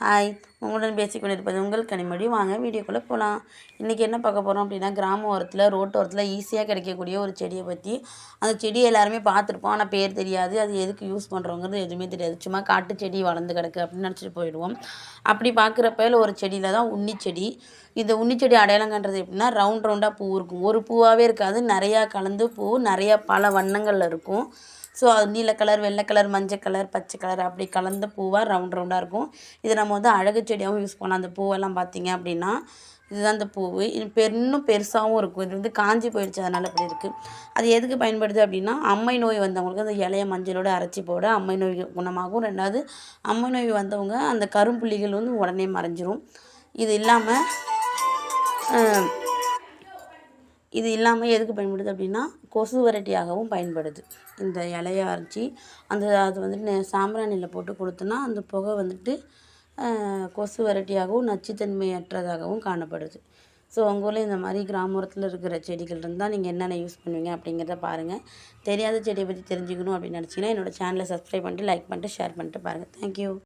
Hi உங்களுடன் பேசிக்கொண்டிருப்பது உங்கள் கனிமொழி. வாங்க வீடியோக்குள்ளே போகலாம் இன்றைக்கி என்ன பார்க்க போகிறோம் அப்படின்னா கிராம ஓரத்தில் ரோட்டோரத்தில் ஈஸியாக கிடைக்கக்கூடிய ஒரு செடியை பற்றி அந்த செடியை எல்லாருமே பார்த்துருப்போம். ஆனால் பேர் தெரியாது. அது எதுக்கு யூஸ் பண்ணுறோங்கிறது எதுவுமே தெரியாது. சும்மா காட்டு செடி வளர்ந்து கிடக்கு அப்படின்னு நினச்சிட்டு போயிடுவோம். அப்படி பார்க்குறப்ப ஒரு செடியில் தான் உன்னி செடி. இந்த உன்னி செடி அடையாளம் காண்றது எப்படின்னா ரவுண்ட் ரவுண்டாக பூ இருக்கும். ஒரு பூவாகவே இருக்காது. நிறையா கலந்து பூ நிறையா பல வண்ணங்களில் இருக்கும். ஸோ அது நீல கலர் வெள்ளை கலர் மஞ்சள் கலர் பச்சை கலர் அப்படி கலந்த பூவாக ரவுண்ட் ரவுண்டாக இருக்கும். இது நம்ம வந்து அழகு செடியாகவும் யூஸ் பண்ணலாம். அந்த பூவெல்லாம் பார்த்தீங்க அப்படின்னா இதுதான் அந்த பூவு. இன்னும் பெருசாகவும் இருக்கும். இது வந்து காஞ்சி போயிடுச்சு. அதனால் அப்படி இருக்குது அது எதுக்கு பயன்படுது அப்படின்னா அம்மை நோய் வந்தவங்களுக்கு அந்த இலைய மஞ்சளோடு அரைச்சி போட அம்மை நோய் குணமாகும். ரெண்டாவது அம்மை நோய் வந்தவங்க அந்த கரும்புள்ளிகள் வந்து உடனே மறைஞ்சிரும். இது இல்லாமல் இது இல்லாமல் எதுக்கு பயன்படுது அப்படின்னா கொசு வரட்டியாகவும் பயன்படுது. இந்த இலைய அரைச்சி அந்த அது வந்துட்டு சாம்பிராணியில் போட்டு கொடுத்தோன்னா அந்த புகை வந்துட்டு கொசு வரட்டியாகவும் நச்சுத்தன்மையற்றதாகவும் காணப்படுது. ஸோ உங்கள் ஊரில் இந்த மாதிரி கிராமப்புறத்தில் இருக்கிற செடிகள் இருந்தால் நீங்கள் என்னென்ன யூஸ் பண்ணுவீங்க அப்படிங்கிறத பாருங்கள் தெரியாத செடியை பற்றி தெரிஞ்சுக்கணும் அப்படின்னு நினச்சிங்கன்னா என்னோடய சேனலை சப்ஸ்கிரைப் பண்ணிட்டு லைக் பண்ணிட்டு ஷேர் பண்ணிட்டு பாருங்கள் தேங்க்யூ.